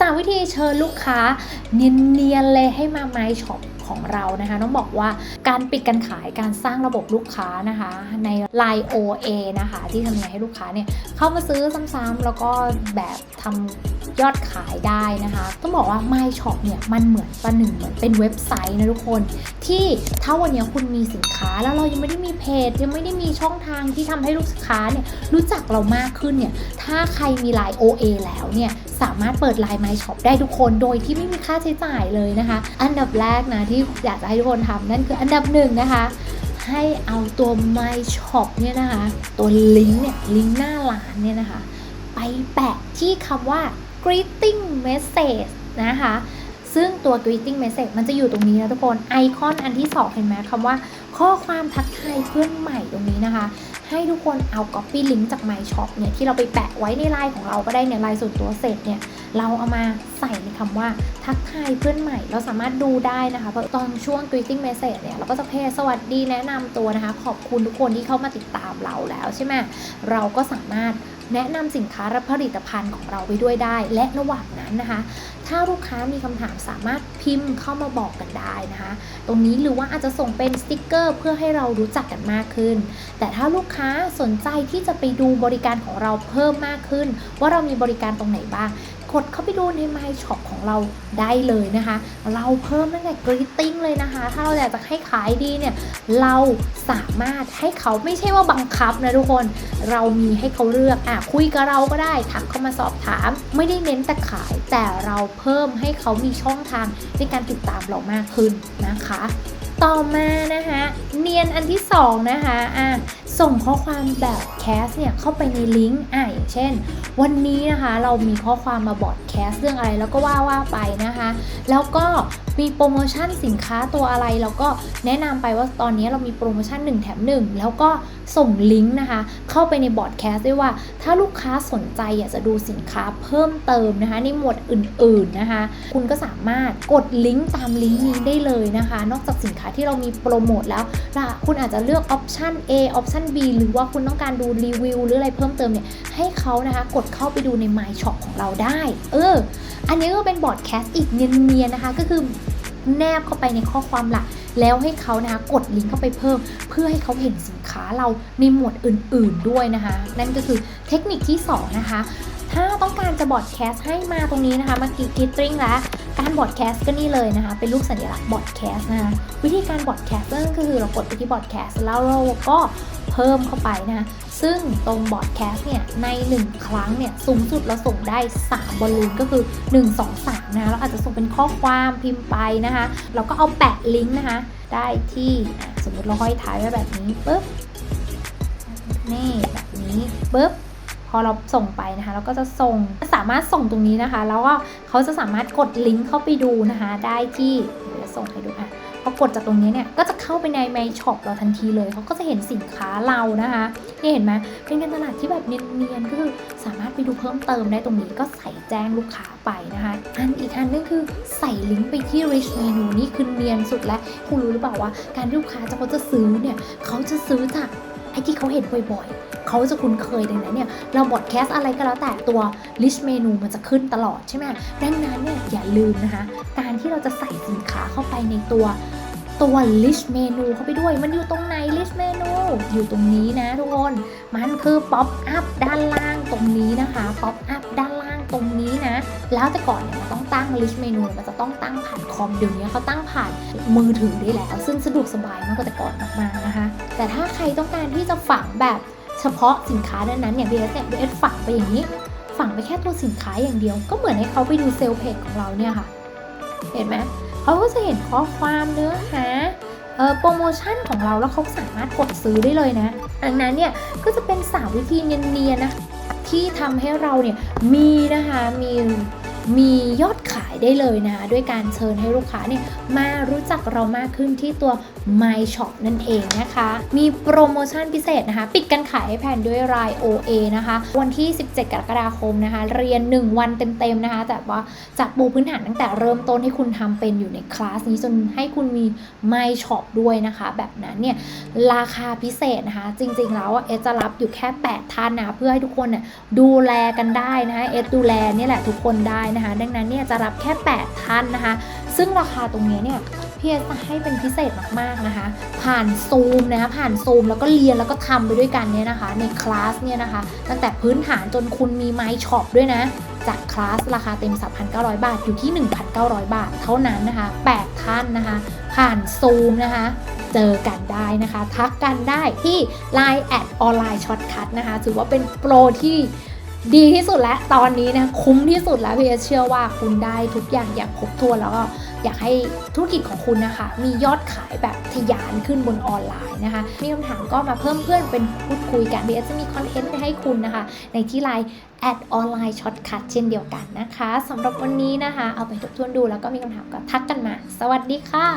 สามวิธีเชิญลูกค้า เนียนๆเลยให้มาไม้ช็อปของเรานะคะต้องบอกว่าการปิดการขายการสร้างระบบลูกค้านะคะ ใน Line OA นะคะ ที่ทำยังไงให้ลูกค้าเนี่ยเข้ามาซื้อซ้ำๆแล้วก็แบบทำยอดขายได้นะคะ ต้องบอกว่า My Shop เนี่ยมันเหมือนประหนึ่งเหมือนเป็นเว็บไซต์นะทุกคน ที่ถ้าวันนี้คุณมีสินค้าแล้วเรายังไม่ได้มีเพจ ยังไม่ได้มีช่องทางที่ทำให้ลูกค้าเนี่ยรู้จักเรามากขึ้นเนี่ยถ้าใครมี Line OA แล้วเนี่ย สามารถเปิด Line My Shop ได้ทุกคนโดยที่ไม่มีค่าใช้จ่ายเลยนะคะ อันดับแรกนะที่อยากจะให้ทุกคนทำนั่นคืออันดับหนึ่งนะคะให้เอาตัว My Shop เนี่ยนะคะ ตัวลิงก์เนี่ยลิงก์หน้าร้านเนี่ยนะคะ ไปแปะที่คำว่า greeting message นะคะ ซึ่งตัว greeting message มันจะอยู่ตรงนี้นะทุกคน ไอคอนอันที่ 2 เห็นไหมคำว่าข้อความทักทายเพื่อนใหม่ตรงนี้นะคะ ให้ทุกคนเอา copy link จาก My Shop เนี่ยที่เราไปแปะไว้ในไลน์ของเราก็ได้เนี่ยไลน์ส่วนตัวเสร็จเนี่ยเราเอามาใส่ในคำว่าทักทายเพื่อนใหม่ เราสามารถดูได้นะคะเพราะตอนช่วง greeting message เนี่ยเราก็จะเพย์สวัสดีแนะนำตัวนะคะ ขอบคุณทุกคนที่เข้ามาติดตามเราแล้วใช่ไหมเราก็สามารถแนะนำสินค้าและผลิตภัณฑ์ของเราไปด้วยได้ และระหว่างนั้นนะคะ ถ้าลูกค้ามีคำถามสามารถพิมพ์เข้ามาบอกกันได้นะคะ ตรงนี้หรือว่าอาจจะส่งเป็นสติกเกอร์เพื่อให้เรารู้จักกันมากขึ้น แต่ถ้าลูกค้าสนใจที่จะไปดูบริการของเราเพิ่มมากขึ้น ว่าเรามีบริการตรงไหนบ้าง กดเข้าไปดูใน My Shop ของเราได้เลยนะคะ เราเพิ่มตั้งแต่ greeting เลยนะคะ ถ้าเราอยากจะให้ขายดีเนี่ย เราสามารถให้เขาไม่ใช่ว่าบังคับนะทุกคน เรามีให้เขาเลือกอะคุยกับเราก็ได้ทักเข้ามาสอบถาม ไม่ได้เน้นแต่ขาย แต่เราเพิ่มให้เขามีช่องทางในการติดตามเรามากขึ้นนะคะ ต่อมานะคะ เนียนอันที่สองนะคะอะ ส่งข้อความแบบแคสเนี่ยเข้าไปในลิงก์อะอย่างเช่น วันนี้นะคะเรามีข้อความมาบอดแคสเรื่องอะไรแล้วก็ว่าว่าไปนะคะ แล้วก็มีโปรโมชั่นสินค้าตัวอะไรแล้วก็แนะนำไปว่าตอนนี้เรามีโปรโมชั่น 1 แถม 1 แล้วก็ส่งลิงก์นะคะ เข้าไปในบอดแคสด้วยว่า ถ้าลูกค้าสนใจอยากจะดูสินค้าเพิ่มเติมนะคะในหมวดอื่นๆนะคะ คุณก็สามารถกดลิงก์ตามลิงก์นี้ได้เลยนะคะ นอกจากสินค้าที่เรามีโปรโมทแล้วคุณอาจจะเลือกออปชัน A ออปชัน B หรือว่าคุณต้องการดูรีวิวหรืออะไรเพิ่มเติมเนี่ยให้เขานะคะกดเข้าไปดูใน My Shop ของเราได้ เออ อันนี้ก็เป็นบอร์ดแคสต์อีกเนียนๆนะคะก็คือแนบเข้าไปในข้อความหลัก แล้วให้เขานะคะกดลิงก์เข้าไปเพิ่ม เพื่อให้เขาเห็นสินค้าเราในหมวดอื่น ๆด้วยนะคะ นั่นก็คือเทคนิคที่ 2 นะคะ ถ้าต้องการจะบอร์ดแคสต์ให้มาตรงนี้นะคะมื่อกี้กิตติ้งแล้วการบอร์ดแคสต์ก็นี่เลยนะคะ เป็นรูปสัญลักษณ์บอร์ดแคสต์นะคะ วิธีการบอร์ดแคสต์ก็คือเรากดไปที่บอร์ดแคสต์แล้วเราก็ เพิ่มเข้าไปนะคะซึ่งตรงบอร์ดแคสต์เนี่ยใน 1 ครั้งเนี่ยสูงสุดเราส่งได้ 3 บอลลูนก็คือ 1 2 3นะคะเราอาจจะส่งเป็นข้อความพิมพ์ไปนะคะเราก็เอาแปะลิงก์นะคะได้ที่สมมติเราห้อยท้ายไว้แบบนี้ปุ๊บนี่แบบนี้ปุ๊บพอเราส่งไปนะคะเราก็จะส่งสามารถส่งตรงนี้นะคะ แล้วก็เขาจะสามารถกดลิงก์เข้าไปดูนะคะ ได้ที่เดี๋ยวส่งให้ดูอะ พอกดจากตรงนี้เนี่ยก็จะเข้าไปใน My Shop เราทันทีเลยเขาก็จะเห็นสินค้าเรานะคะนี่เห็นไหมเป็นการตลาดที่แบบเนียนๆก็คือสามารถไปดูเพิ่มเติมได้ตรงนี้ก็ใส่แจ้งลูกค้าไปนะคะอันอีกอันนึงคือใส่ลิงก์ไปที่ rich menu นี่คือเนียนสุดและคุณรู้หรือเปล่าว่า การที่ลูกค้าจะเขาจะซื้อเนี่ยเขาจะซื้อจาก ไอ้ที่เขาเห็นบ่อยๆ เขาจะคุ้นเคยดังนั้นเนี่ย เราบอดแคสอะไรก็แล้วแต่ตัวลิสต์เมนูมันจะขึ้นตลอดใช่ไหมดังนั้นเนี่ยอย่าลืมนะคะ การที่เราจะใส่สินค้าเข้าไปในตัวตัวลิสต์เมนูเข้าไปด้วย มันอยู่ตรงไหนลิสต์เมนูอยู่ตรงนี้นะทุกคน มันคือป๊อปอัพด้านล่างตรงนี้นะคะป๊อปอัพด้าน ตรงนี้นะ แล้วแต่ก่อนเนี่ยมันต้องตั้ง list menu มันจะต้องตั้งผ่านคอมเดี๋ยวนี้เขาตั้งผ่านมือถือได้แล้ว ซึ่งสะดวกสบายมากกว่าแต่ก่อนมากๆนะคะ แต่ถ้าใครต้องการที่จะฝังแบบเฉพาะสินค้านั้นๆเนี่ย BS เนี่ย BS ฝังไปอย่างนี้ ฝังไปแค่ตัวสินค้าอย่างเดียว ก็เหมือนให้เขาไปดูเซลล์เพจของเราเนี่ยค่ะ เห็นไหมเขาก็จะเห็นข้อความเนื้อหาโปรโมชั่นของเราแล้วเขาสามารถกดซื้อได้เลยนะ ดังนั้นเนี่ยก็จะเป็นสาวิธีเนียนๆนะคะ ที่ทำให้เราเนี่ยมีนะคะมีมียอดขายได้เลยนะคะด้วยการเชิญให้ลูกค้าเนี่ยมารู้ จักเรามากขึ้นที่ตัว My Shop นั่นเองนะคะ มีโปรโมชั่นพิเศษนะคะ ปิดการขายให้แผนด้วยราย OA นะคะ วันที่ 17 กรกฎาคมนะคะ เรียน 1 วันเต็มๆนะคะ แต่ว่าจะปูพื้นฐานตั้งแต่เริ่มต้นให้คุณทำเป็นอยู่ในคลาสนี้จนให้คุณมี My Shop ด้วยนะคะ แบบนั้นเนี่ยราคาพิเศษนะคะ จริงๆแล้วเอสจะรับอยู่แค่ 8 ท่านนะ เพื่อให้ทุกคนเนี่ยดูแลกันได้นะคะเอสดูแลนี่แหละทุกคนได้นะคะ ดังนั้นเนี่ยจะรับแค่ 8 ท่านนะคะ ซึ่งราคาตรงนี้เนี่ย พี่เอสจะให้เป็นพิเศษมากๆนะคะ ผ่านซูมนะคะผ่านซูมแล้วก็เรียนแล้วก็ทำไปด้วยกันเนี่ยนะคะ ในคลาสเนี่ยนะคะ ตั้งแต่พื้นฐานจนคุณมีไมช็อปด้วยนะ จากคลาสราคาเต็ม 3,900 บาทอยู่ที่ 1,900 บาท เท่านั้นนะคะ 8 ท่านนะคะ ผ่านซูมนะคะเจอกันได้นะคะ ทักกันได้ที่ Line แอดออนไลน์ช็อตคัทนะคะ ถือว่าเป็นโปรที่ ดีที่สุดและตอนนี้นะคุ้มที่สุดแล้วพี่เอเชื่อว่าคุณได้ทุกอย่างอย่างครบถ้วนแล้วก็อยากให้ธุรกิจของคุณนะคะ มียอดขายแบบทะยานขึ้นบนออนไลน์นะคะ มีคำถามก็มาเพิ่มเพื่อนเป็นพูดคุยกันพี่เอจะมีคอนเทนต์ให้คุณนะคะ ในที่ Line แอดออนไลน์ช็อตคัทเช่นเดียวกันนะคะสำหรับวันนี้นะคะ เอาไปทบทวนดูแล้วก็มีคำถามก็ทักกันมา สวัสดีค่ะ